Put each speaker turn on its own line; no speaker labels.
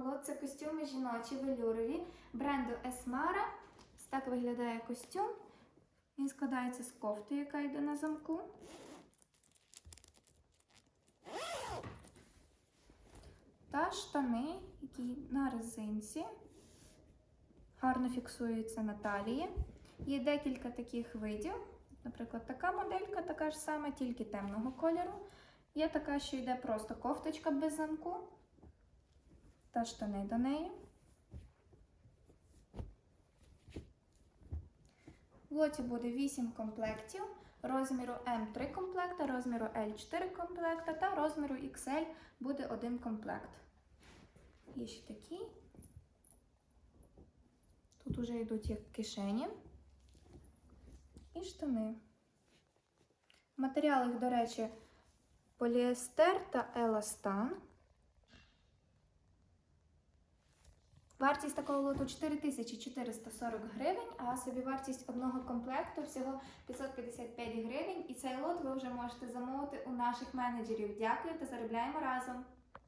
вам. Це костюми жіночі велюрові бренду Esmara. Так виглядає костюм. Він складається з кофти, яка йде на замку. Та штани, які на резинці. Гарно фіксуються на талії. Є декілька таких видів. Наприклад, така моделька, така ж сама, тільки темного кольору. Є така, що йде просто кофточка без замку та штани до неї. В лоті буде 8 комплектів, розміру М3 комплекта, розміру L4 комплекта та розміру XL буде один комплект. Є ще такі. Тут вже йдуть як кишені і штани. В матеріалах, до речі, поліестер та еластан. Вартість такого лоту 4440 гривень, а собі вартість одного комплекту всього 555 гривень. І цей лот ви вже можете замовити у наших менеджерів. Дякую та заробляємо разом!